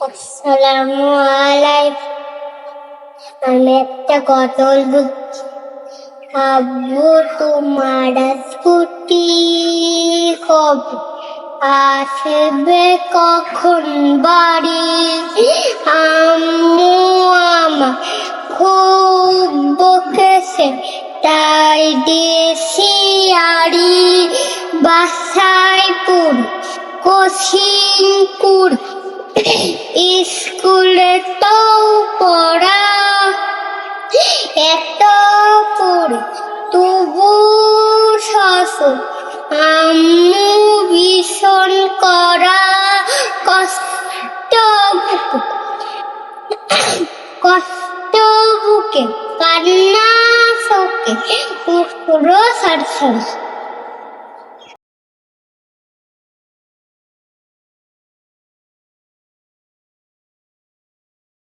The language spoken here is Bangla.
আসসালামু আমি একটা বুঝছি আব্বু তোমার স্কুটি কবে আসবে কখন বাড়ি আম্মু আমার খুব বকেছে তাই দিয়েছি আড়ি বাসায় পুর কোচিংপুর স্কুলে তো পড়া। এত পড়ে তবু শাসন আম্মু ভীষণ করা কষ্ট কষ্ট বুকে, কান্না শোকে পুরো সারসার